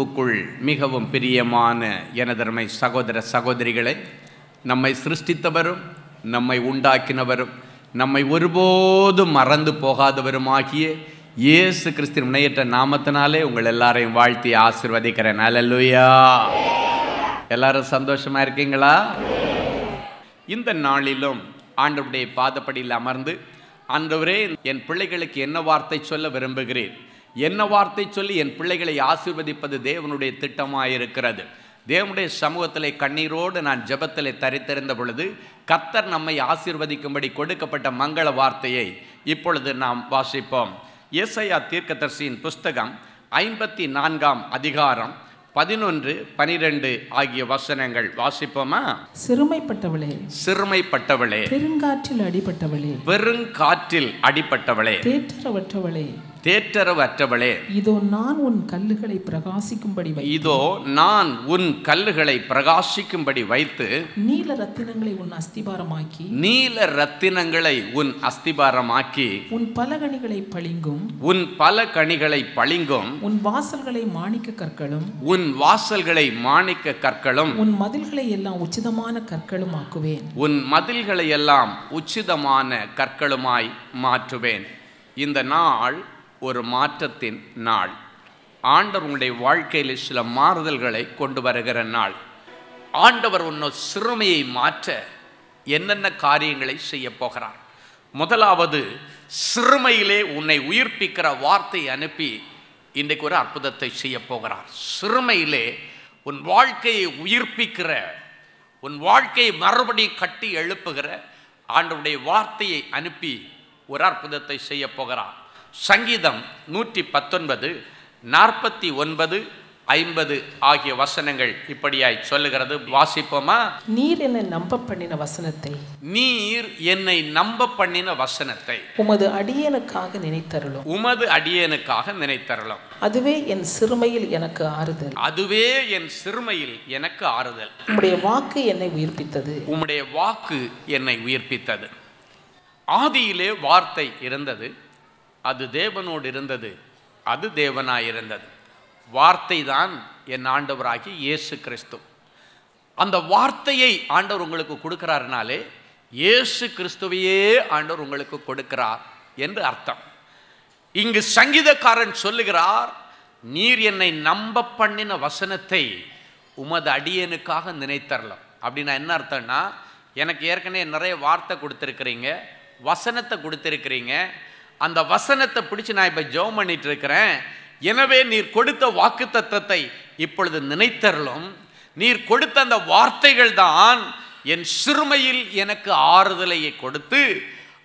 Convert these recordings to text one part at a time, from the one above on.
கிறிஸ்துவுக்குள் மிகவும் பிரியமான எனதருமை சகோதர சகோதரிகளை நம்மை சிருஷ்டித்தவரும் நம்மை உண்டாக்கினவரும் நம்மை ஒருபோதும் மறந்து போகாதவருமாகிய இயேசு கிறிஸ்தின் முனையற்ற நாமத்தினாலே உங்கள் எல்லாரையும் வாழ்த்தி ஆசிர்வதிக்கிறேன். அலல்லுயா எல்லாரும் சந்தோஷமா இருக்கீங்களா? இந்த நாளிலும் ஆண்டவருடைய பாதப்படியில் அமர்ந்து ஆண்டவரே என் பிள்ளைகளுக்கு என்ன வார்த்தை சொல்ல விரும்புகிறேன் என்ன வார்த்தை சொல்லி என் பிள்ளைகளை ஆசீர்வதிப்பது தேவனுடைய திட்டமாயிருக்கிறது. தேவனுடைய சமூகத்திலே கண்ணீரோடு நான் ஜெபத்திலே தரித்திருந்த பொழுது கர்த்தர் நம்மை ஆசீர்வதிக்கும்படி கொடுக்கப்பட்ட மங்கள வார்த்தையை இப்பொழுது நாம் வாசிப்போம். ஏசையா தீர்க்கதர்சியின் புஸ்தகம் ஐம்பத்தி நான்காம் அதிகாரம் பதினொன்று பனிரெண்டு ஆகிய வசனங்கள். வாசிப்போமா? சிறுமைப்பட்டவளே. சிறுமைப்பட்டவளே. பெருங்காற்றில் அடிபட்டவளே. பெருங்காற்றில் அடிபட்டவளே. தேற்றரவற்றவளே தேற்றரவற்றவளே இதோ நான் உன் கல்லுகளை பிரகாசிக்கும்படி வை இதோ நான் உன் கல்லுகளை பிரகாசிக்கும்படி வைத்து நீல ரத்தினங்களை உன் அஸ்திபாரமாக்கி நீல ரத்தினங்களை உன் அஸ்திபாரமாக்கி உன் பலகணிகளை பளிங்கும் உன் பல கனிகளை பளிங்கும் உன் வாசல்களை மாணிக்க கற்களும் உன் வாசல்களை மாணிக்க கற்களும் உன் மதில்களை எல்லாம் உச்சிதமான கற்களும் ஆக்குவேன் உன் மதில்களை எல்லாம் உச்சிதமான கற்களுமாய் மாற்றுவேன். இந்த நாள் ஒரு மாற்றத்தின் நாள். ஆண்டவர் உங்களுடைய வாழ்க்கையில் சில மாறுதல்களை கொண்டு வருகிற நாள். ஆண்டவர் உன்னை சிறுமையை மாற்ற என்னென்ன காரியங்களை செய்ய போகிறார்? முதலாவது சிறுமையிலே உன்னை உயிர்ப்பிக்கிற வார்த்தை அனுப்பி இன்றைக்கு ஒரு அற்புதத்தை செய்ய போகிறார். சிறுமையிலே உன் வாழ்க்கையை உயிர்ப்பிக்கிற உன் வாழ்க்கையை மறுபடி கட்டி எழுப்புகிற ஆண்டவுடைய வார்த்தையை அனுப்பி ஒரு அற்புதத்தை செய்ய போகிறார். சங்கீதம் நூற்றி பத்தொன்பது நாற்பத்தி ஒன்பது ஐம்பது ஆகிய வசனங்கள் இப்படியாய் சொல்லுகிறது. வாசிப்போமா? நீர் என்னை நம்ப பண்ணின வசனத்தை. நீர் என்னை நம்ப பண்ணின வசனத்தை. உமது அடியனுக்காக நினைத்தருளும். உமது அடியனுக்காக நினைத்தரலாம் அதுவே என் சிறுமையில் எனக்கு ஆறுதல். அதுவே என் சிறுமையில் எனக்கு ஆறுதல். உம்முடைய வாக்கு என்னை உயிர்ப்பித்தது. உம்முடைய வாக்கு என்னை உயிர்ப்பித்தது. ஆதியிலே வார்த்தை இருந்தது. அது தேவனோடு இருந்தது. அது தேவனாயிருந்தது. வார்த்தை தான் என் ஆண்டவராகி இயேசு கிறிஸ்து. அந்த வார்த்தையை ஆண்டவர் உங்களுக்கு கொடுக்கிறாருனாலே இயேசு கிறிஸ்துவையே ஆண்டவர் உங்களுக்கு கொடுக்கிறார் என்று அர்த்தம். இங்கு சங்கீதக்காரன் சொல்லுகிறார் நீர் என்னை நம்ப பண்ணின வசனத்தை உமது அடியனுக்காக நினைத்தரலாம். அப்படின்னா என்ன அர்த்தம்னா எனக்கு ஏற்கனவே நிறைய வார்த்தை கொடுத்துருக்குறீங்க வசனத்தை கொடுத்துருக்குறீங்க அந்த வசனத்தை பிடிச்சி நான் இப்போ ஜெபம் பண்ணிட்டு இருக்கிறேன். எனவே நீர் கொடுத்த வாக்கு தத்தத்தை இப்பொழுது நினைத்தரலும் நீர் கொடுத்த அந்த வார்த்தைகள் தான் என் சிறுமையில் எனக்கு ஆறுதலையை கொடுத்து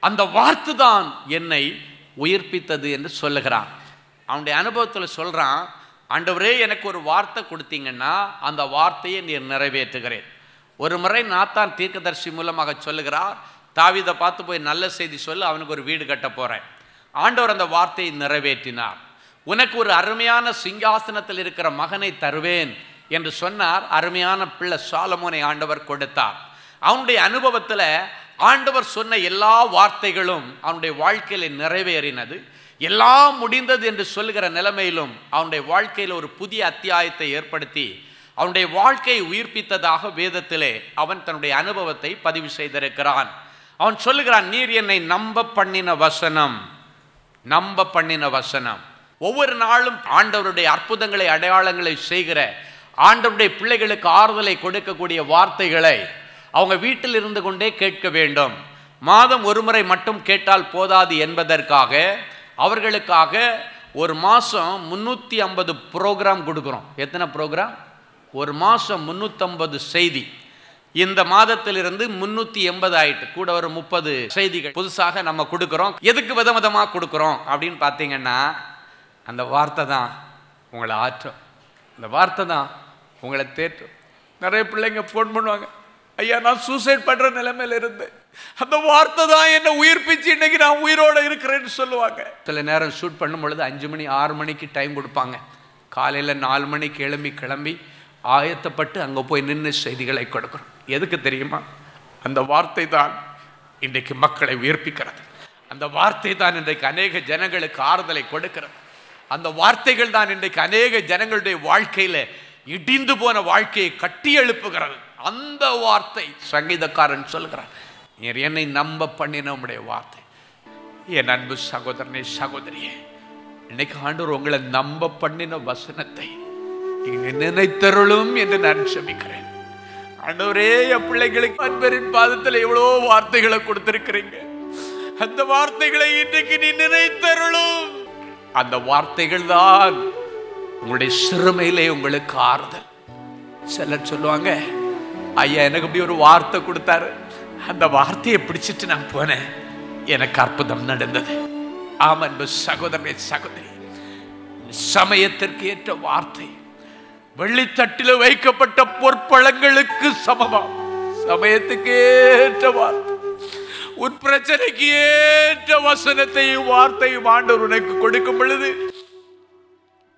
அந்த வார்த்தை தான் என்னை உயிர்ப்பித்தது என்று சொல்லுகிறான். அவனுடைய அனுபவத்தில் சொல்கிறான் ஆண்டவரே எனக்கு ஒரு வார்த்தை கொடுத்தீங்கன்னா அந்த வார்த்தையை நீர் நிறைவேற்றுகிறேன். ஒரு முறை நாத்தான் தீர்க்கதர்சி மூலமாக சொல்லுகிறார் தாவிதை பார்த்து போய் நல்ல செய்தி சொல்லு அவனுக்கு ஒரு வீடு கட்ட போகிறேன் ஆண்டவர் அந்த வார்த்தையை நிறைவேற்றினார். உனக்கு ஒரு அருமையான சிங்காசனத்தில் இருக்கிற மகனை தருவேன் என்று சொன்னார். அருமையான பிள்ளை சாலமோனை ஆண்டவர் கொடுத்தார். அவனுடைய அனுபவத்தில் ஆண்டவர் சொன்ன எல்லா வார்த்தைகளும் அவனுடைய வாழ்க்கையில் நிறைவேறினது. எல்லாம் முடிந்தது என்று சொல்லுகிற நிலைமையிலும் அவனுடைய வாழ்க்கையில் ஒரு புதிய அத்தியாயத்தை ஏற்படுத்தி அவனுடைய வாழ்க்கையை உயிர்ப்பித்ததாக வேதத்திலே அவன் தன்னுடைய அனுபவத்தை பதிவு செய்திருக்கிறான். அவன் சொல்லுகிறான் நீர் என்னை நம்ப பண்ணின வசனம். நம்ப பண்ணின வசனம். ஒவ்வொரு நாளும் ஆண்டவருடைய அற்புதங்களை அடையாளங்களை செய்கிற ஆண்டவருடைய பிள்ளைகளுக்கு ஆறுதலை கொடுக்கக்கூடிய வார்த்தைகளை அவங்க வீட்டில் இருந்து கொண்டே கேட்க வேண்டும். மாதம் ஒரு முறை மட்டும் கேட்டால் போதாது என்பதற்காக அவர்களுக்காக ஒரு மாதம் முந்நூற்றி ஐம்பது ப்ரோக்ராம் கொடுக்குறோம். எத்தனை ப்ரோக்ராம் ஒரு மாதம் முந்நூற்றம்பது செய்தி. இந்த மாதத்திலிருந்து முன்னூத்தி எண்பது ஆயிட்டு கூட ஒரு முப்பது செய்திகள் புதுசாக நம்ம கொடுக்குறோம். எதுக்கு வித விதமாக கொடுக்குறோம் அப்படின்னு பார்த்தீங்கன்னா அந்த வார்த்தை தான் உங்களை ஆற்றும். அந்த வார்த்தை தான் உங்களை தேற்றும். நிறைய பிள்ளைங்க ஃபோன் பண்ணுவாங்க ஐயா நான் சூசைட் பண்ணுற நிலைமையில இருந்து அந்த வார்த்தை தான் என்னை உயிர்ப்பிச்சு இன்னைக்கு நான் உயிரோடு இருக்கிறேன்னு சொல்லுவாங்க. சில நேரம் ஷூட் பண்ணும் பொழுது அஞ்சு மணி ஆறு மணிக்கு டைம் கொடுப்பாங்க. காலையில் நாலு மணிக்கு கிளம்பி கிளம்பி ஆயத்தப்பட்டு அங்கே போய் நின்று செய்திகளை கொடுக்குறோம். எதுக்கு தெரியுமா? அந்த வார்த்தை தான் இன்றைக்கு மக்களை உயிர்ப்பிக்கிறது. அந்த வார்த்தை தான் இன்றைக்கு அநேக ஜனங்களுக்கு ஆறுதலை கொடுக்கிறது. அந்த வார்த்தைகள் தான் இன்றைக்கு அநேக ஜனங்களுடைய வாழ்க்கையில் இடிந்து போன வாழ்க்கையை கட்டி எழுப்புகிறது. அந்த வார்த்தை சங்கீதக்காரன் சொல்கிறார் நீர் என்னை நம்ப பண்ணின உடைய வார்த்தை. என் அன்பு சகோதரனே சகோதரியே இன்னைக்கு ஆண்டவர் உங்களை நம்ப பண்ணின வசனத்தை நினைத்தருளும் என்று நான் செபிக்கிறேன். ஆண்டவரே என் பிள்ளைகளுக்கு அன்பரின் பாதத்தில் எவ்வளோ வார்த்தைகளை கொடுத்திருக்கிறீங்க. அந்த வார்த்தைகளை இன்றைக்கு நீ நினைத்தருளும். அந்த வார்த்தைகள் தான் உங்களுடைய சிறுமையிலே உங்களுக்கு ஆறுதல். சிலர் சொல்லுவாங்க ஐயா எனக்கு அப்படி ஒரு வார்த்தை கொடுத்தாரு. அந்த வார்த்தையை பிடிச்சிட்டு நான் போனேன். எனக்கு அற்புதம் நடந்தது. ஆமன்பு அன்பு சகோதரி. சமயத்திற்கு ஏற்ற வார்த்தை வெள்ளித்தட்டில் வைக்கப்பட்ட பொற்பழங்களுக்கு சமமாம். சமயத்துக்கு ஏற்ற வார்த்தை உன் பிரச்சனைக்கு ஏற்ற வசனத்தையும் வார்த்தையும் ஆண்டவர் உனக்கு கொடுக்கும் பொழுது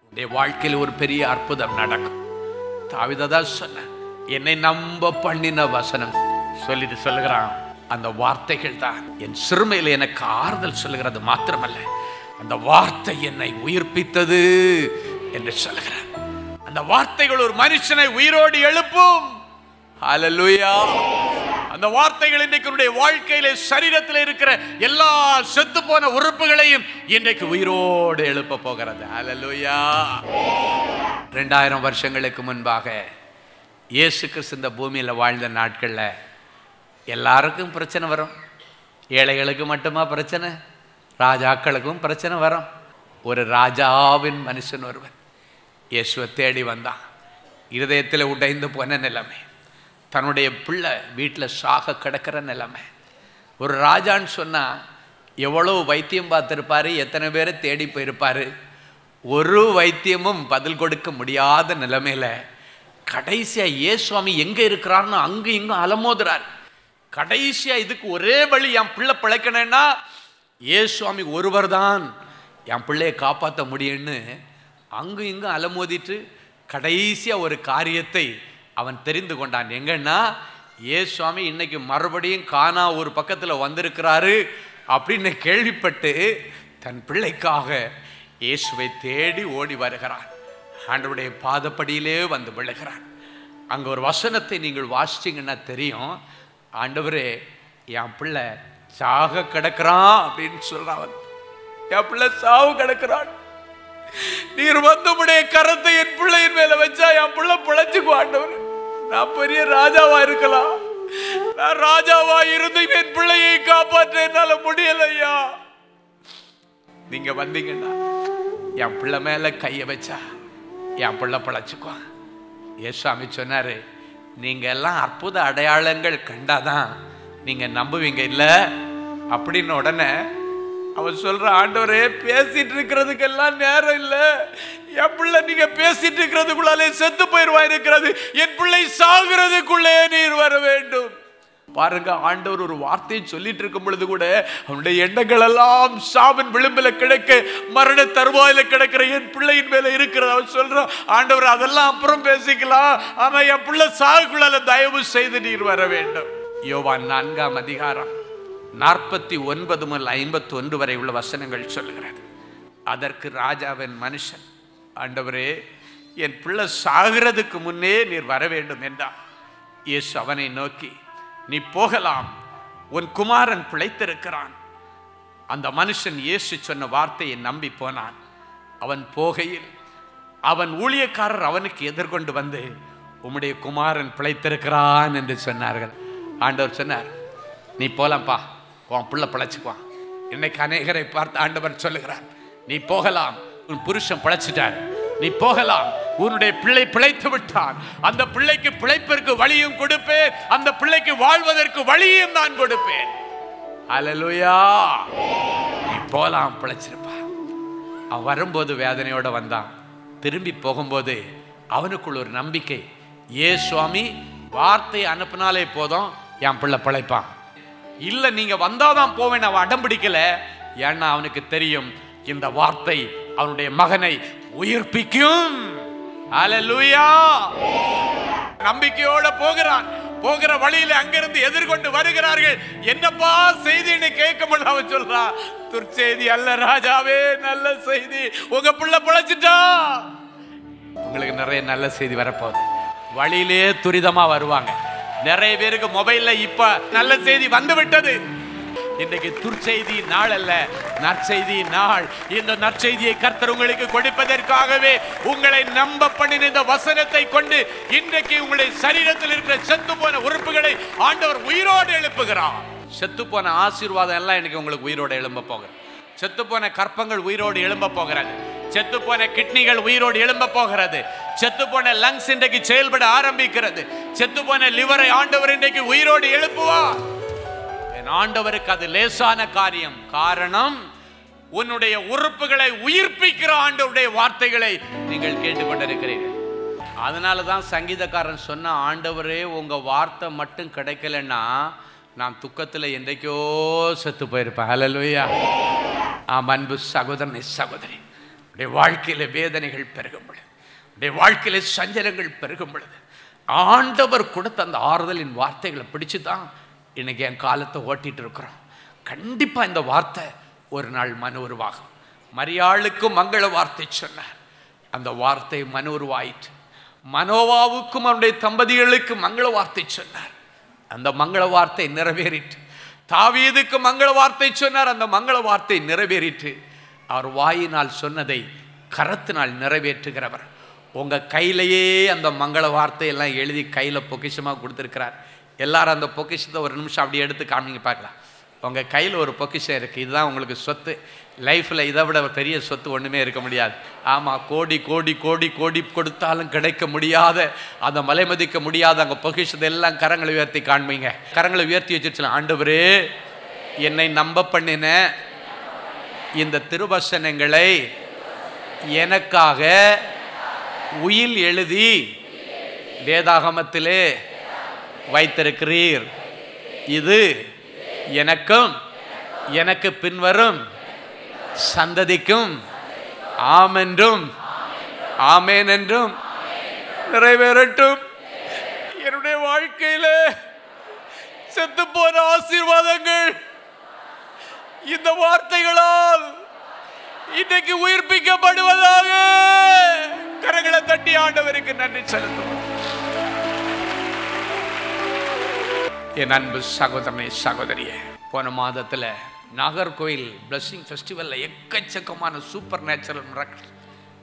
உன்னுடைய வாழ்க்கையில் ஒரு பெரிய அற்புதம் நடக்கும். தாவிதா சொன்ன என்னை நம்ப பண்ணின வசனம். சொல்லிட்டு சொல்லுகிறான். அந்த வார்த்தைகள் தான் என் சிறுமையில் எனக்கு ஆறுதல் சொல்லுகிறது மாத்திரமல்ல. அந்த வார்த்தை என்னை உயிர்ப்பித்தது என்று சொல்லுகிறான். அந்த வார்த்தைகள் ஒரு மனுஷனை உயிரோடு எழுப்பும். அலலுயா அந்த வார்த்தைகள் இன்றைக்கு உன்னுடைய வாழ்க்கையில சரீரத்தில் இருக்கிற எல்லா செத்து போன உறுப்புகளையும் இன்றைக்கு உயிரோடு எழுப்ப போகிறது. அலலுயா ரெண்டாயிரம் வருஷங்களுக்கு முன்பாக இயேசு கிறிஸ்து இந்த பூமியில் வாழ்ந்த நாட்களில் எல்லாருக்கும் பிரச்சனை வரும். ஏழைகளுக்கு மட்டுமா பிரச்சனை? ராஜாக்களுக்கும் பிரச்சனை வரும். ஒரு ராஜாவின் மனுஷன் ஒருவன். இயேசுவை தேடி வந்தான். இருதயத்தில் உடைந்து போன நிலைமை. தன்னுடைய பிள்ளை வீட்டில் சாக கிடக்கிற நிலைமை. ஒரு ராஜான்னு சொன்னால் எவ்வளோ வைத்தியம் பார்த்துருப்பாரு எத்தனை பேரை தேடி போயிருப்பார்? ஒரு வைத்தியமும் பதில் கொடுக்க முடியாத நிலைமையில் கடைசியாக ஏ சுவாமி எங்கே இருக்கிறார்னு அங்கே இங்கும் அலமோதுறார். கடைசியாக இதுக்கு ஒரே வழி என் பிள்ளை பிழைக்கணும்னா ஏ சுவாமி ஒருவர் தான் என் பிள்ளையை காப்பாற்ற முடியும்னு அங்கும் இங்கும் அலமோதிட்டு கடைசியாக ஒரு காரியத்தை அவன் தெரிந்து கொண்டான். எங்கன்னா ஏ சுவாமி இன்னைக்கு மறுபடியும் காணா ஒரு பக்கத்தில் வந்திருக்கிறாரு அப்படின்னு கேள்விப்பட்டு தன் பிள்ளைக்காக இயேசுவை தேடி ஓடி வருகிறான். ஆண்டவருடைய பாதப்படியிலே வந்து விழுகிறான். அங்கே ஒரு வசனத்தை நீங்கள் வாசிச்சிங்கன்னா தெரியும். ஆண்டவரே என் பிள்ளை சாக கிடக்கிறான் அப்படின்னு சொல்கிறான் அவன். என் பிள்ளை சாவு கிடக்கிறான். நீர் வந்து உடைய கரத்தை என் பிள்ளையின் மேல வச்சா என் பிள்ளை பிழைச்சுக்கு ஆண்டவர். நான் பெரிய ராஜாவா இருக்கலாம். நான் ராஜாவா இருந்து என் பிள்ளையை காப்பாற்ற என்னால முடியலையா? நீங்க வந்தீங்கன்னா என் பிள்ளை மேல கைய வச்சா என் பிள்ளை பிழைச்சுக்குவான் ஏசாமி சொன்னாரு நீங்க எல்லாம் அற்புத அடையாளங்கள் கண்டாதான் நீங்க நம்புவீங்க இல்ல? அப்படின்னு உடனே அவன் சொல்ற ஆண்டவரே பேசிட்டு இருக்கிறதுக்கெல்லாம் நேரம் இல்லை. என் பிள்ளை நீங்க பேசிட்டு இருக்கிறதுக்குள்ளாலே செத்து போயிருவா இருக்கிறது என் பிள்ளை சாகிறதுக்குள்ளே நீர் வர வேண்டும். பாருங்க ஆண்டவர் ஒரு வார்த்தையை சொல்லிட்டு இருக்கும் பொழுது கூட அவனுடைய எண்ணங்கள் எல்லாம் சாவின் விளிம்பில் கிடைக்க மரண தருவாயில கிடக்கிற என் பிள்ளையின் மேல இருக்கிறது. அவன் சொல்றான் ஆண்டவர் அதெல்லாம் அப்புறம் பேசிக்கலாம். ஆனா என் பிள்ளை சாகுக்குள்ளால தயவு செய்து நீர் வர வேண்டும். யோவான் நான்காம் அதிகாரம். நாற்பத்தி ஒன்பது முதல் ஐம்பத்தி ஒன்று வரை உள்ள வசனங்கள் சொல்கிறது அதற்கு ராஜாவின் மனுஷன் ஆண்டவரே என் பிள்ளை சாகிறதுக்கு முன்னே நீர் வர வேண்டும் என்றான். இயேசு அவனை நோக்கி நீ போகலாம் உன் குமாரன் பிழைத்திருக்கிறான். அந்த மனுஷன் இயேசு சொன்ன வார்த்தையை நம்பி போனான். அவன் போகையில் அவன் ஊழியக்காரர் அவனுக்கு எதிர்கொண்டு வந்து உம்முடைய குமாரன் பிழைத்திருக்கிறான் என்று சொன்னார்கள். ஆண்டவர் சொன்னார் நீ போலாம்ப்பா உன் பிள்ளை பிழைச்சுக்குவான் இன்னைக்கு அநேகரை பார்த்து ஆண்டவர் சொல்லுகிறார் நீ போகலாம் உன் புருஷன் பிழைச்சிட்டார். நீ போகலாம் உன்னுடைய பிள்ளை பிழைத்து விட்டான். அந்த பிள்ளைக்கு பிழைப்பிற்கு வழியும் கொடுப்பேன். அந்த பிள்ளைக்கு வாழ்வதற்கு வழியும் நான் கொடுப்பேன். அல்லேலூயா நீ போலாம் பிழைச்சிருப்பான் அவன் வரும்போது வேதனையோட வந்தான். திரும்பி போகும்போது அவனுக்குள் ஒரு நம்பிக்கை ஏ சுவாமி வார்த்தை அனுப்புனாலே போதும் என் பிள்ளை பிழைப்பான். இல்லை நீங்கள் வந்தாதான் போவேன் அவன் அடம் பிடிக்கல. ஏன்னா அவனுக்கு தெரியும் இந்த வார்த்தை அவனுடைய மகனை உயிர்ப்பிக்கும். நம்பிக்கையோட போகிறான். போகிற வழியில அங்கிருந்து எதிர்கொண்டு வருகிறார்கள். என்னப்பா செய்தின்னு கேட்க அவன் சொல்றான் துர்ச்செய்தி அல்ல ராஜாவே நல்ல செய்தி. உங்க பிள்ளை பிழைச்சிட்டா? உங்களுக்கு நிறைய நல்ல செய்தி வரப்போகுது. வழியிலே துரிதமா வருவாங்க. நிறைய பேருக்கு மொபைல்ல இப்ப நல்ல செய்தி வந்து விட்டது இன்றைக்கு துர்ச்செய்தி நாள் அல்ல நற்செய்தி நாள். இந்த நற்செய்தியை கர்த்தர் உங்களுக்கு கொடுப்பதற்காகவே உங்களை நம்ப பண்ணின இந்த வசனத்தை கொண்டு இன்றைக்கு உங்களுடைய சரீரத்தில் இருக்கிற செத்து போன உறுப்புகளை ஆண்டவர் உயிரோடு எழுப்புகிறார். செத்து போன ஆசீர்வாதம் எல்லாம் இன்னைக்கு உங்களுக்கு உயிரோடு எழும்ப போகிறது செத்து போன கற்பங்கள் உயிரோடு எழும்ப போகிறது. செத்து போன கிட்னிகள் உயிரோடு எழும்ப போகிறது. செத்து போன லங்ஸ் இன்றைக்கு செயல்பட ஆரம்பிக்கிறது. செத்து போன லிவரை ஆண்டவர் இன்றைக்கு உயிரோடு எழுப்புவா என் ஆண்டவருக்கு அது லேசான காரியம். காரணம் உன்னுடைய உறுப்புகளை உயிர்ப்பிக்கிற ஆண்டவருடைய வார்த்தைகளை நீங்கள் கேட்டுக்கொண்டிருக்கிறீர்கள். அதனால தான் சங்கீதக்காரன் சொன்ன ஆண்டவரே உங்கள் வார்த்தை மட்டும் கிடைக்கலன்னா நான் துக்கத்தில் என்றைக்கோ செத்து போயிருப்பேன். ஹலலுயா ஆம் அன்பு சகோதரனை சகோதரி உடைய வாழ்க்கையில் வேதனைகள் பெருகும் பொழுது உடைய வாழ்க்கையில சஞ்சலங்கள் பெருகும் பொழுது ஆண்டவர் கொடுத்த அந்த ஆறுதலின் வார்த்தைகளை பிடிச்சு தான் இன்னைக்கு என் காலத்தை ஓட்டிகிட்டு இருக்கிறோம். கண்டிப்பாக இந்த வார்த்தை ஒரு நாள் மனு உருவாகும். மரியாளுக்கும் மங்கள வார்த்தை சொன்னார். அந்த வார்த்தை மனு உருவாயிற்று. மனோவாவுக்கும் அவருடைய தம்பதிகளுக்கு மங்கள வார்த்தை சொன்னார். அந்த மங்கள வார்த்தை நிறைவேறிட்டு தாவீதுக்கு மங்கள வார்த்தை சொன்னார். அந்த மங்கள வார்த்தை நிறைவேறிட்டு அவர் வாயினால் சொன்னதை கரத்தினால் நிறைவேற்றுகிறவர். உங்கள் கையிலேயே அந்த மங்கள வார்த்தையெல்லாம் எழுதி கையில் பொக்கிஷமாக கொடுத்துருக்கிறார். எல்லாரும் அந்த பொக்கிஷத்தை ஒரு நிமிஷம் அப்படி எடுத்து காமிங்க பார்க்கலாம். உங்கள் கையில் ஒரு பொக்கிஷம் இருக்குது இதுதான் உங்களுக்கு சொத்து. லைஃப்பில் இதை விட பெரிய சொத்து ஒன்றுமே இருக்க முடியாது. ஆமாம் கோடி கோடி கோடி கோடி கொடுத்தாலும் கிடைக்க முடியாத அதை மலை மதிக்க முடியாத அங்கே பொக்கிஷத்தை எல்லாம் கரங்களை உயர்த்தி காண்பீங்க. கரங்களை உயர்த்தி வச்சிருச்சலாம் ஆண்டவரே என்னை நம்ப பண்ணின இந்த திருவசனங்களை எனக்காக உயில் எழுதி வேதாகமத்திலே வைத்திருக்கிறீர். இது எனக்கும் எனக்கு பின்வரும் சந்ததிக்கும் ஆமென்றும் ஆமேன் என்றும் நிறைவேறட்டும். என்னுடைய வாழ்க்கையில செத்து போன ஆசீர்வாதங்கள். இந்த வார்த்தைகளால் இன்னைக்கு உயிர்ப்பிக்கப்படுவதாக கரங்களை தட்டி ஆண்டவருக்கு நன்றி செலுத்தும் என் அன்பு சகோதரனே சகோதரியே போன மாதத்தில் நாகர்கோயில் பிளஸ்ஸிங் ஃபெஸ்டிவலில் எக்கச்சக்கமான சூப்பர் நேச்சுரல் மிராக்கிள்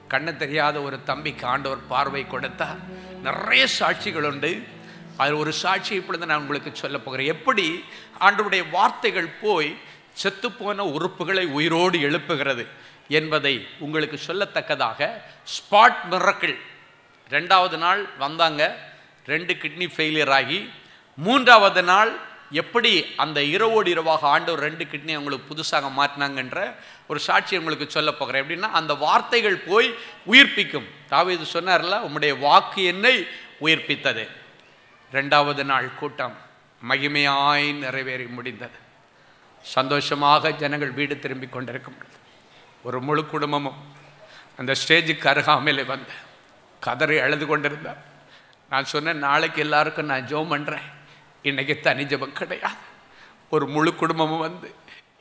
கண்ணு தெரியாத ஒரு தம்பிக்கு ஆண்டவர் பார்வை கொடுத்தார் நிறைய சாட்சிகள் உண்டு. அதில் ஒரு சாட்சி இப்பொழுது நான் உங்களுக்கு சொல்ல போகிறேன். எப்படி ஆண்டவருடைய வார்த்தைகள் போய் செத்துப்போன உறுப்புகளை உயிரோடு எழுப்புகிறது? என்பதை உங்களுக்கு சொல்லத்தக்கதாக ஸ்பாட் மிரக்கிள். ரெண்டாவது நாள் வந்தாங்க ரெண்டு கிட்னி ஃபெயிலியர் ஆகி மூன்றாவது நாள் எப்படி அந்த இரவோடு இரவாக ஆண்டவர் ரெண்டு கிட்னி அவங்களுக்கு புதுசாக மாற்றினாங்கன்ற ஒரு சாட்சி உங்களுக்கு சொல்ல போகிறேன். எப்படின்னா அந்த வார்த்தைகள் போய் உயிர்ப்பிக்கும். தாவீது சொன்னார்ல உம்முடைய வாக்கு என்னை உயிர்ப்பித்தது. ரெண்டாவது நாள் கூட்டம் மகிமையாய் நிறைவேறி முடிந்தது. சந்தோஷமாக ஜனங்கள் வீடு திரும்பி கொண்டிருக்கும் பொழுது. ஒரு முழு குடும்பமும் அந்த ஸ்டேஜுக்கு அருகாமையில் வந்தேன் கதறி அழுது கொண்டிருந்தேன் நான் சொன்னேன் நாளைக்கு எல்லாருக்கும் நான் ஜோம் பண்ணுறேன் இன்றைக்கி தனி ஜெபம் கிடையாது. ஒரு முழு குடும்பமும் வந்து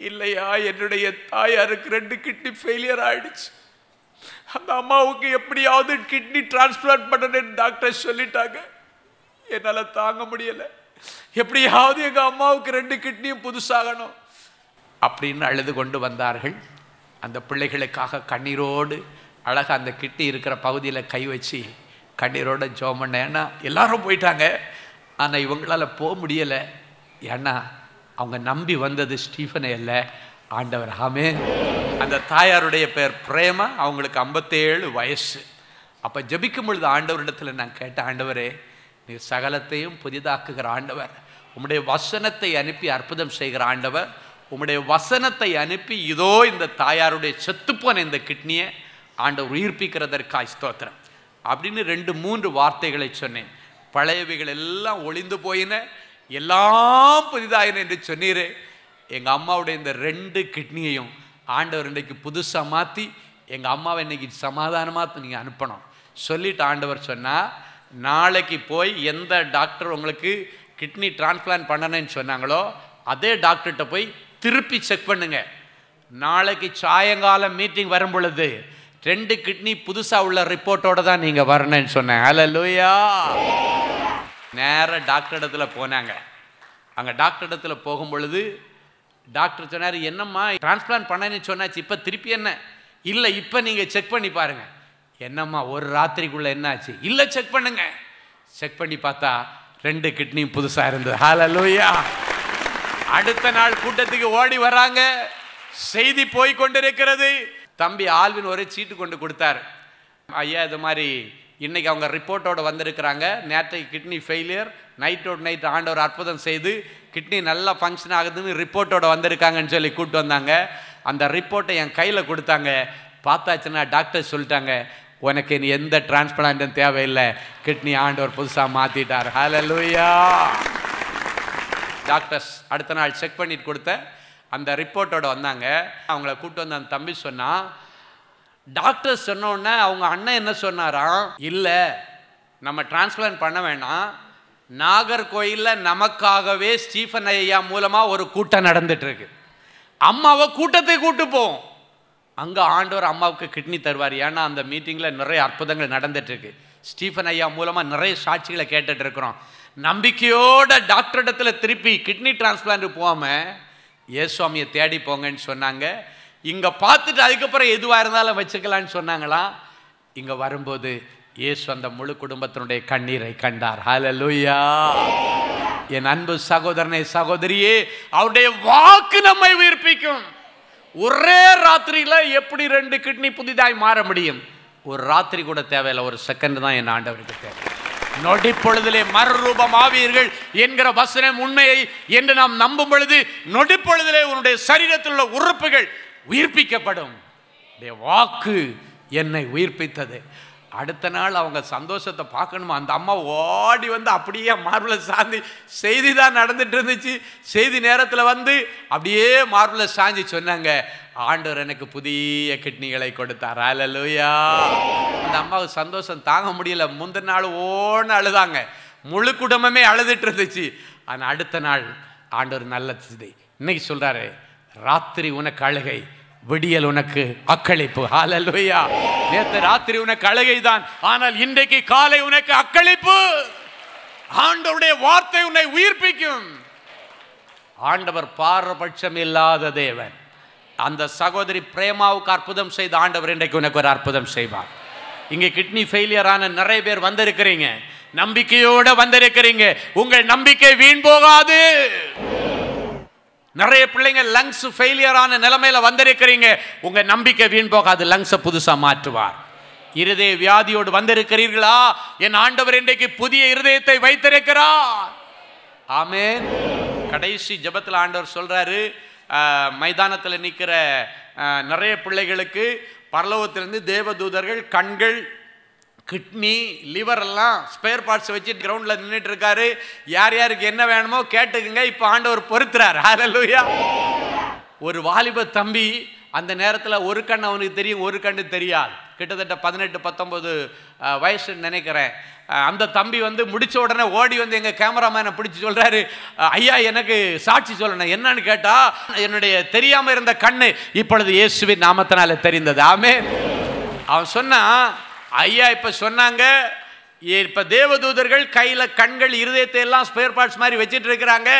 இல்லையா என்னுடைய தாயாருக்கு ரெண்டு கிட்னி ஃபெயிலியர் ஆகிடுச்சு அந்த அம்மாவுக்கு எப்படியாவது கிட்னி டிரான்ஸ்பிளான்ட் பண்ணணும்னு டாக்டர் சொல்லிட்டாங்க. என்னால் தாங்க முடியலை. எப்படியாவது எங்கள் அம்மாவுக்கு ரெண்டு கிட்னியும் புதுசாகணும். அப்படின்னு அழுது கொண்டு வந்தார்கள். அந்த பிள்ளைகளுக்காக கண்ணீரோடு அழகாக அந்த கிட்டி இருக்கிற பகுதியில் கை வச்சு கண்ணீரோட ஜோம் பண்ண ஏன்னா எல்லாரும் போயிட்டாங்க. ஆனால் இவங்களால போக முடியலை. ஏன்னா அவங்க நம்பி வந்தது ஸ்டீஃபனை இல்லை ஆண்டவர். ஆமே அந்த தாயாருடைய பேர் பிரேமா. அவங்களுக்கு ஐம்பத்தேழு வயசு. அப்போ ஜபிக்கும் பொழுது ஆண்டவரிடத்தில் நான் கேட்ட ஆண்டவரே நீ சகலத்தையும் புதிதாக்குகிற ஆண்டவர். உம்முடைய வசனத்தை அனுப்பி அற்புதம் செய்கிற ஆண்டவர். உம்முடைய வசனத்தை அனுப்பி இதோ இந்த தாயாருடைய செத்துப்போன இந்த கிட்னியை ஆண்டவர் உயிர்ப்பிக்கிறதற்காய் ஸ்தோத்திரம். அப்படின்னு ரெண்டு மூன்று வார்த்தைகளை சொன்னேன். பழையவைகள் எல்லாம் ஒளிந்து போயின எல்லாம் புதிதாயின என்று சொன்னீரே. எங்கள் அம்மாவுடைய இந்த ரெண்டு கிட்னியையும் ஆண்டவர் இன்றைக்கு புதுசாக மாற்றி எங்கள் அம்மாவை இன்றைக்கி சமாதானமாக நீங்கள் அனுப்பணும். சொல்லிட்டு ஆண்டவர் சொன்னால் நாளைக்கு போய் எந்த டாக்டர் உங்களுக்கு கிட்னி டிரான்ஸ்பிளான்ட் பண்ணணும்னு சொன்னாங்களோ அதே டாக்டர்கிட்ட போய் திருப்பி செக் பண்ணுங்க. நாளைக்கு சாயங்காலம் மீட்டிங் வரும் பொழுது ரெண்டு கிட்னி புதுசாக உள்ள ரிப்போர்ட்டோட தான் நீங்கள் வரணும்னு சொன்னேன். ஹalleluya நேராக டாக்டர் இடத்துல போனாங்க. அங்கே டாக்டர் இடத்துல போகும் பொழுது டாக்டர் சொன்னார் என்னம்மா டிரான்ஸ்பிளான்ட் பண்ணேன்னு சொன்னாச்சு இப்போ திருப்பி என்ன? இல்லை இப்போ நீங்கள் செக் பண்ணி பாருங்கள் என்னம்மா ஒரு ராத்திரிக்குள்ளே என்னாச்சு? இல்லை செக் பண்ணுங்க. செக் பண்ணி பார்த்தா ரெண்டு கிட்னியும் புதுசாக இருந்தது. ஹalleluya அடுத்த நாள் கூட்டத்துக்கு ஓடி வராங்க செய்தி போய் கொண்டிருக்கிறது. தம்பி ஆல்வின் ஒரே சீட்டு கொண்டு கொடுத்தாரு. ஐயா இது மாதிரி இன்னைக்கு அவங்க ரிப்போர்ட்டோட வந்திருக்கிறாங்க. நேற்றைக்கு கிட்னி ஃபெயிலியர் நைட்டோட நைட் ஆண்டவர் அற்புதம் செய்து கிட்னி நல்லா ஃபங்க்ஷன் ஆகுதுன்னு ரிப்போர்ட்டோட வந்திருக்காங்கன்னு சொல்லி கூப்பிட்டு வந்தாங்க. அந்த ரிப்போர்ட்டை என் கையில் கொடுத்தாங்க. பார்த்தாச்சுன்னா டாக்டர் சொல்லிட்டாங்க உனக்கு நீ எந்த டிரான்ஸ்பிளான்ட்டும் தேவையில்லை. கிட்னி ஆண்டவர் புதுசாக மாற்றிட்டார் ஹalleluya டாக்டர்ஸ் அடுத்த நாள் செக் பண்ணிட்டு கொடுத்த அந்த ரிப்போர்ட்டோட வந்தாங்க. அவங்கள கூப்பிட்டு வந்து அந்த தம்பி சொன்னான் டாக்டர் சொன்னோடனே அவங்க அண்ணன் என்ன சொன்னாராம் இல்லை நம்ம டிரான்ஸ்பிளான் பண்ண வேணாம். நாகர்கோயிலில் நமக்காகவே ஸ்டீஃபன் ஐயா மூலமாக ஒரு கூட்டம் நடந்துட்டுருக்கு. அம்மாவை கூட்டத்தை கூட்டு போவோம் அங்கே ஆண்டவர் அம்மாவுக்கு கிட்னி தருவார். ஏன்னா அந்த மீட்டிங்கில் நிறைய அற்புதங்கள் நடந்துட்டுருக்கு. ஸ்டீஃபன் ஐயா மூலமாக நிறைய சாட்சிகளை கேட்டுட்ருக்குறோம் நம்பிக்கையோட டாக்டர் இடத்துல திருப்பி கிட்னி டிரான்ஸ்பிளான்ட் போகாமல் ஏசுவாமியை தேடி போங்கன்னு சொன்னாங்க. இங்கே பார்த்துட்டு அதுக்கப்புறம் எதுவாக இருந்தாலும் வச்சுக்கலான்னு சொன்னாங்களாம் இங்கே வரும்போது இயேசு அந்த முழு குடும்பத்தினுடைய கண்ணீரை கண்டார். ஹalleluya என் அன்பு சகோதரனே சகோதரியே அவருடைய வாக்கு நம்மை உயிர்ப்பிக்கும். ஒரே ராத்திரியில் எப்படி ரெண்டு கிட்னி புதிதாய் மாற முடியும்? ஒரு ராத்திரி கூட தேவையில்லை ஒரு செகண்ட் தான் என் ஆண்டவருக்கு தேவை. நொடிப்பொழுதிலே மறுரூபம் ஆவீர்கள் என்கிற வசனம் உண்மையை என்று நாம் நம்பும் பொழுது நொடிப்பொழுதிலே உன்னுடைய சரீரத்தில் உள்ள உறுப்புகள் உயிர்ப்பிக்கப்படும். வாக்கு என்னை உயிர்ப்பித்தது. அடுத்த நாள் அவங்க சந்தோஷத்தை பார்க்கணுமா? அந்த அம்மா ஓடி வந்து அப்படியே மார்பில் சாந்தி செய்தி தான் நடந்துட்டு இருந்துச்சு. செய்தி நேரத்தில் வந்து அப்படியே மார்பில் சாஞ்சி சொன்னாங்க ஆண்டவர் எனக்கு புதிய கிட்னிகளை கொடுத்தார். அலலுயா அந்த அம்மாவுக்கு சந்தோஷம் தாங்க முடியல. முந்தின நாள் ஓன்னு அழுதாங்க. முழு குடும்பமே அழுதுட்டு இருந்துச்சு. ஆனால் அடுத்த நாள் ஆண்டவர் நல்ல செய்தி. இன்னைக்கு சொல்கிறாரு ராத்திரி உனக்கு அழுகை. விடியல் உனக்கு அக்களிப்பு. ஹாலலுயா நேற்று ராத்திரி உனக்கு அழகை தான் ஆனால் இன்றைக்கு காலை உனக்கு அக்களிப்பு. ஆண்டவருடைய வார்த்தை உன்னை உயிர்ப்பிக்கும். ஆண்டவர் பாரபட்சம் இல்லாத தேவன். அந்த சகோதரி பிரேமாவுக்கு அற்புதம் செய்த ஆண்டவர் இன்றைக்கு உனக்கு ஒரு அற்புதம் செய்வார். இங்கே கிட்னி ஃபெயிலியர் ஆன நிறைய பேர் வந்திருக்கிறீங்க. நம்பிக்கையோட வந்திருக்கிறீங்க. உங்கள் நம்பிக்கை வீண் போகாது. நிறைய பிள்ளைங்க லங்ஸ் ஃபெயிலியரான ஆன நிலைமையில வந்திருக்கிறீங்க. உங்க நம்பிக்கை வீண் போகாது. லங்ஸை புதுசாக மாற்றுவார். இருதய வியாதியோடு வந்திருக்கிறீர்களா? என் ஆண்டவர் இன்றைக்கு புதிய இருதயத்தை வைத்திருக்கிறார். ஆமேன். கடைசி ஜபத்தில் ஆண்டவர் சொல்றாரு மைதானத்தில் நிற்கிற நிறைய பிள்ளைகளுக்கு பரலோகத்திலிருந்து தேவதூதர்கள் கண்கள் கிட்னி லிவர் எல்லாம் ஸ்பேர் பார்ட்ஸ் வச்சு கிரவுண்டில் நின்றுட்டு இருக்காரு யார் யாருக்கு என்ன வேணுமோ கேட்டுக்குங்க. இப்போ ஆண்டவர் பொறுத்துறாரு. ஹalleluya ஒரு வாலிப தம்பி அந்த நேரத்தில் ஒரு கண் அவனுக்கு தெரியும் ஒரு கண்ணு தெரியாது. கிட்டத்தட்ட பதினெட்டு பத்தொம்பது வயசுன்னு நினைக்கிறேன். அந்த தம்பி வந்து முடித்த உடனே ஓடி வந்து எங்கள் கேமராமேனை பிடிச்சி சொல்கிறாரு ஐயா எனக்கு சாட்சி சொல்லணும். என்னன்னு கேட்டால் என்னுடைய தெரியாமல் இருந்த கண்ணு இப்பொழுது இயேசுவின் நாமத்தினால தெரிந்தது. ஆமே அவன் சொன்னான் ஐயா இப்போ சொன்னாங்க இப்போ தேவதூதர்கள் கையில் கண்கள் இருதயத்தை எல்லாம் ஸ்பேர் பார்ட்ஸ் மாதிரி வச்சுட்டு இருக்கிறாங்க.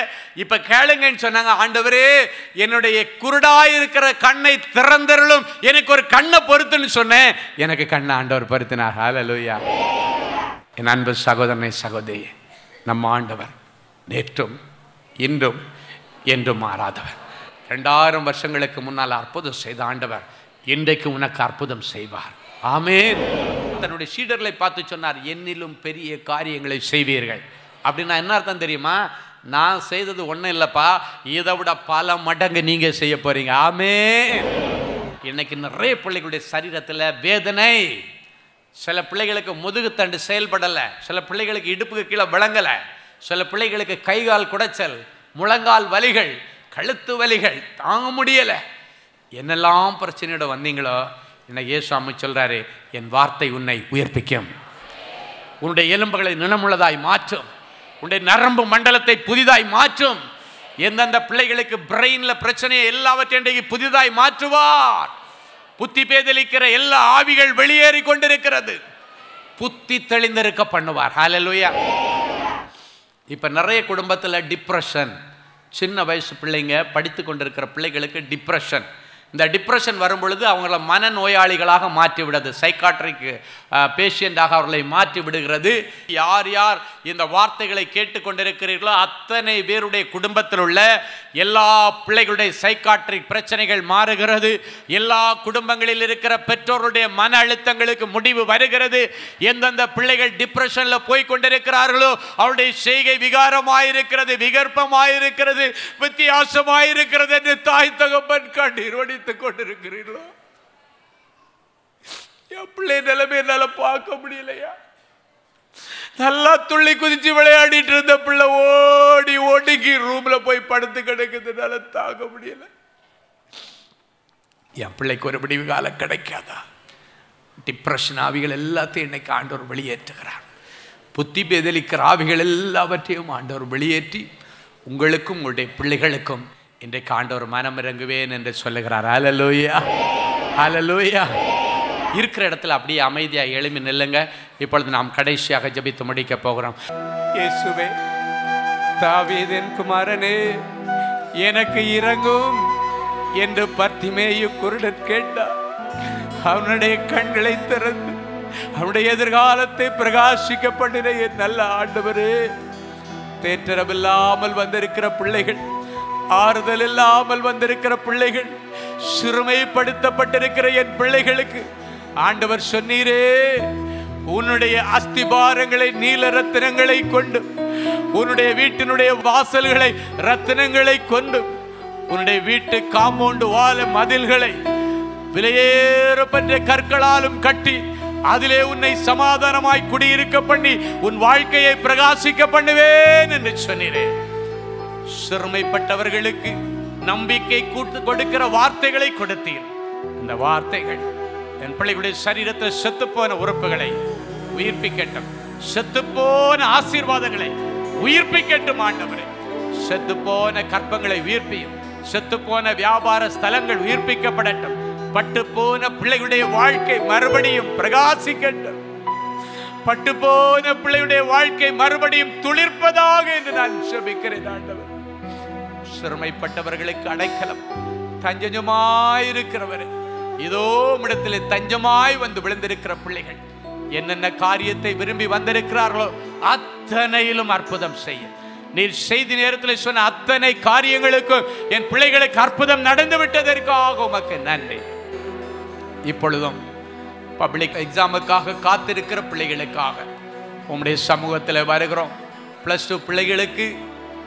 இப்போ கேளுங்கன்னு சொன்னாங்க ஆண்டவரே என்னுடைய குருடாய் இருக்கிற கண்ணை திறந்தருளும். எனக்கு ஒரு கண்ணை பொறுத்துன்னு சொன்னேன். எனக்கு கண்ணை ஆண்டவர் பொருத்தினார். ஹாலலூயா என் அன்பு சகோதரனை சகோதரி நம்ம ஆண்டவர் நேற்றும் இன்றும் என்றும் மாறாதவர். ரெண்டாயிரம் வருஷங்களுக்கு முன்னால் அற்புதம் செய்த ஆண்டவர் இன்றைக்கு உனக்கு அற்புதம் செய்வார். ஆமேன். தன்னுடைய சீடர்களை பார்த்து சொன்னார் என்னிலும் பெரிய காரியங்களை செய்வீர்கள். அப்படின்னா என்ன அர்த்தம் தெரியுமா? நான் செய்தது ஒன்றும் இல்லைப்பா இதை விட பல மடங்கு நீங்கள் செய்ய போகிறீங்க ஆமே இன்னைக்கு நிறைய பிள்ளைகளுடைய சரீரத்தில் வேதனை. சில பிள்ளைகளுக்கு முதுகுத்தண்டு செயல்படலை சில பிள்ளைகளுக்கு இடுப்புக்கு கீழே விளங்கலை சில பிள்ளைகளுக்கு கை கால் குடைச்சல் முழங்கால் வலிகள் கழுத்து வலிகள் தாங்க முடியலை. என்னெல்லாம் பிரச்சனையோட வந்தீங்களோ இன்னைக்கு இயேசு சொல்கிறாரு என் வார்த்தை உன்னை உயிர்ப்பிக்கும். உன்னுடைய எலும்புகளை நினமுள்ளதாய் மாற்றும். உன்னுடைய நரம்பு மண்டலத்தை புதிதாய் மாற்றும். எந்தெந்த பிள்ளைகளுக்கு பிரெயினில் பிரச்சனையை எல்லாவற்றையும் புதிதாய் மாற்றுவார். புத்தி பேதலிக்கிற எல்லா ஆவிகள் வெளியேறி கொண்டிருக்கிறது. புத்தி தெளிந்திருக்க பண்ணுவார். ஹalleluya இப்போ நிறைய குடும்பத்தில் டிப்ரெஷன் சின்ன வயசு பிள்ளைங்க படித்து கொண்டிருக்கிற பிள்ளைகளுக்கு டிப்ரெஷன் இந்த டிப்ரெஷன் வரும் பொழுது அவங்கள மனநோயாளிகளாக நோயாளிகளாக மாற்றிவிடுது. சைக்காட்ரிக் பேஷியண்டாக அவர்களை மாற்றி விடுகிறது. யார் யார் இந்த வார்த்தைகளை கேட்டுக்கொண்டிருக்கிறீர்களோ அத்தனை பேருடைய குடும்பத்தில் உள்ள எல்லா பிள்ளைகளுடைய சைக்காட்ரிக் பிரச்சனைகள் மாறுகிறது. எல்லா குடும்பங்களில் இருக்கிற பெற்றோருடைய மன அழுத்தங்களுக்கு முடிவு வருகிறது. எந்தெந்த பிள்ளைகள் டிப்ரெஷனில் போய் கொண்டிருக்கிறார்களோ அவருடைய செய்கை விகாரமாயிருக்கிறது விகற்பமாயிருக்கிறது வித்தியாசமாயிருக்கிறது என்று தாய் தகப்பன் கண்ணீர் வடித்துக் கொண்டிருக்கிறீர்களோ? என் பிள்ளை நிலைமை என்னால் பார்க்க முடியலையா? நல்லா துள்ளி குதிச்சு விளையாடிட்டு இருந்த பிள்ளை ஓடி ஓடிக்கு ரூம்ல போய் படுத்து கிடக்குதுனால தாங்க முடியல. என் பிள்ளைக்கு ஒரு விடிவு காலம் கிடைக்காதா? டிப்ரெஷன் ஆவிகள் எல்லாத்தையும் இன்னைக்கு ஆண்டவர் வெளியேற்றுகிறார். புத்தி பேதலிக்கிற ஆவிகள் எல்லாவற்றையும் ஆண்டவர் வெளியேற்றி உங்களுக்கும் உங்களுடைய பிள்ளைகளுக்கும் இன்றைக்கு ஆண்டவர் மனம் இறங்குவேன் என்று சொல்லுகிறார். அலலோயா அலலோயா இருக்கிற இடத்துல அப்படியே அமைதியாக எழுமி நில்லுங்க. இப்பொழுது நாம் கடைசியாக ஜெபித்து முடிக்க போகிறோம். இயேசுவே தாவீதின் குமாரனே எனக்கு இறங்கும் என்று பர்த்திமேயு குருடன் கேட்டார். அவனுடைய கண்களை திறந்து அவனுடைய எதிர்காலத்தை பிரகாசிக்க என் நல்ல ஆண்டவரே தேற்றரவில்லாமல் வந்திருக்கிற பிள்ளைகள் ஆறுதல் இல்லாமல் வந்திருக்கிற பிள்ளைகள் சிறுமைப்படுத்தப்பட்டிருக்கிற என் பிள்ளைகளுக்கு ஆண்டவர் சொன்னீரே உன்னுடைய அஸ்திபாரங்களை நீல ரத்தினங்களை கொண்டு உன்னுடைய வீட்டினுடைய வாசல்களை ரத்தினங்களை கொண்டு உன்னுடைய வீட்டு காம்பவுண்டு வாழ மதில்களை விலையேறப்பட்ட கற்களாலும் கட்டி அதிலே உன்னை சமாதானமாய் குடியிருக்க பண்ணி உன் வாழ்க்கையை பிரகாசிக்க பண்ணுவேன் என்று சொன்னேன் சிறுமைப்பட்டவர்களுக்கு நம்பிக்கை கூட்டு கொடுக்கிற வார்த்தைகளை கொடுத்தீர். இந்த வார்த்தைகள் என் பிள்ளைகளுடைய சரீரத்தில் செத்துப்போன உறுப்புகளை உயிர்ப்பிக்கட்டும். செத்துப்போன ஆசீர்வாதங்களை உயிர்ப்பிக்கட்டும் ஆண்டவரே. செத்துப்போன கற்பங்களை உயிர்ப்பியும். செத்துப்போன வியாபார ஸ்தலங்கள் உயிர்ப்பிக்கப்படட்டும். பட்டு போன பிள்ளைகளுடைய வாழ்க்கை மறுபடியும் பிரகாசிக்கட்டும். பட்டு போன பிள்ளையுடைய வாழ்க்கை மறுபடியும் துளிர்ப்பதாக என்று நான் செபிக்கிறேன் ஆண்டவர். சிறுமைப்பட்டவர்களுக்கு அடைக்கலம். தஞ்சமாயிருக்கிறவரே இதோ இடத்திலே தஞ்சமாய் வந்து விழுந்திருக்கிற பிள்ளைகள். என்னென்ன காரியத்தை விரும்பி வந்திருக்கிறார்களோ அத்தனையிலும் அற்புதம் செய்ய. நீர் செய்தி நேரத்தில் சொன்ன அத்தனை காரியங்களுக்கும் என் பிள்ளைகளுக்கு அற்புதம் நடந்து விட்டதற்காக உமக்கு நன்றி. இப்பொழுதும் பப்ளிக் எக்ஸாமுக்காக காத்திருக்கிற பிள்ளைகளுக்காக உங்களுடைய சமூகத்தில் வருகிறோம். ப்ளஸ் டூ பிள்ளைகளுக்கு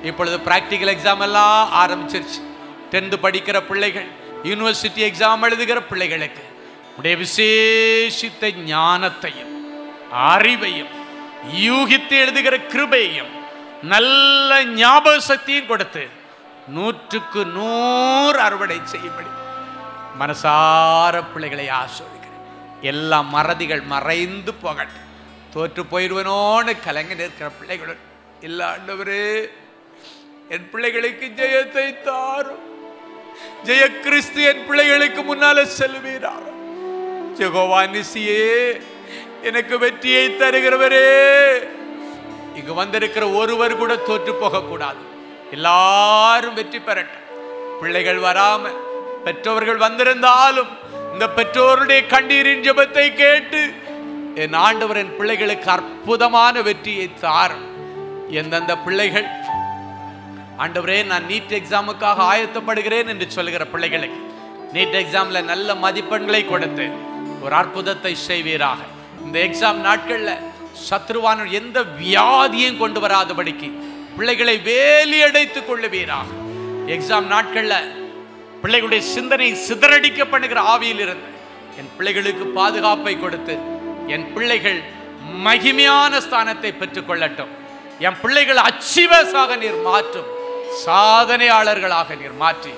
இப்பொழுது ப்ராக்டிக்கல் எக்ஸாம் எல்லாம் ஆரம்பிச்சிருச்சு. டென்த்து படிக்கிற பிள்ளைகள் யூனிவர்சிட்டி எக்ஸாம் எழுதுகிற பிள்ளைகளுக்கு உடைய விசேஷித்த ஞானத்தையும் அறிவையும் யூகித்து எழுதுகிற கிருபையையும் நல்ல ஞாபக சக்தியும் கொடுத்து நூற்றுக்கு நூறு அறுவடை செய்யும்படி மனசார பிள்ளைகளை ஆஸ்வதிக்கிறேன் எல்லா மறதிகள் மறைந்து போகட்டும். தோற்று போயிடுவனோன்னு கலங்கி நிற்கிற பிள்ளைகளும் இல்லாண்டவரு என் பிள்ளைகளுக்கு ஜெயத்தை தாரும். ஜெய கிறிஸ்து என் பிள்ளைகளுக்கு முன்னால செல்வீராக ஜெகோவா நிசியே எனக்கு வெற்றியை தருகிறவரே. இங்கு வந்திருக்கிற ஒருவர் கூட தோற்று போகக்கூடாது. எல்லாரும் வெற்றி பெறட்டும். பிள்ளைகள் வராம பெற்றோர்கள் வந்திருந்தாலும் இந்த பெற்றோருடைய கண்ணீரின் ஜெபத்தை கேட்டு என் ஆண்டவர் என் பிள்ளைகளுக்கு அற்புதமான வெற்றியை தாரும். எந்தெந்த பிள்ளைகள் ஆண்டவரே நான் நீட் எக்ஸாமுக்காக ஆயத்தப்படுகிறேன் என்று சொல்லுகிற பிள்ளைகளுக்கு நீட் எக்ஸாம்ல நல்ல மதிப்பெண்களை கொடுத்து ஒரு அற்புதத்தை செய்வீராக. இந்த எக்ஸாம் நாட்கள்ல சத்ருவான எந்த வியாதியும் கொண்டு வராதபடிக்கு பிள்ளைகளை வேலி அடைத்துக் கொள்ளுவீராக. எக்ஸாம் நாட்கள்ல பிள்ளைகளுடைய சிந்தனை சிதறடிக்க பண்ணுகிற ஆவியில் இருந்து என் பிள்ளைகளுக்கு பாதுகாப்பை கொடுத்து என் பிள்ளைகள் மகிமையான ஸ்தானத்தை பெற்றுக்கொள்ளட்டும் என் பிள்ளைகள் அச்சிவசாக நீர் மாற்றும். சாதனையாளர்களாக நீர் மாற்றி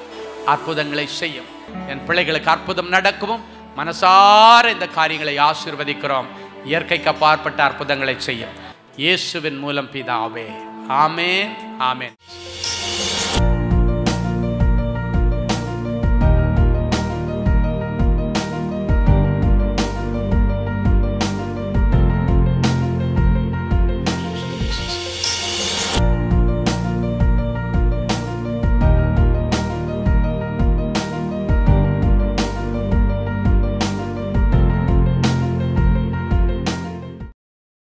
அற்புதங்களை செய்யும். என் பிள்ளைகளுக்கு அற்புதம் நடக்கவும் மனசார இந்த காரியங்களை ஆசிர்வதிக்கிறோம். இயற்கைக்கு அப்பாற்பட்ட அற்புதங்களை செய்யும். இயேசுவின் மூலம் பிதாவே. ஆமேன் ஆமேன்.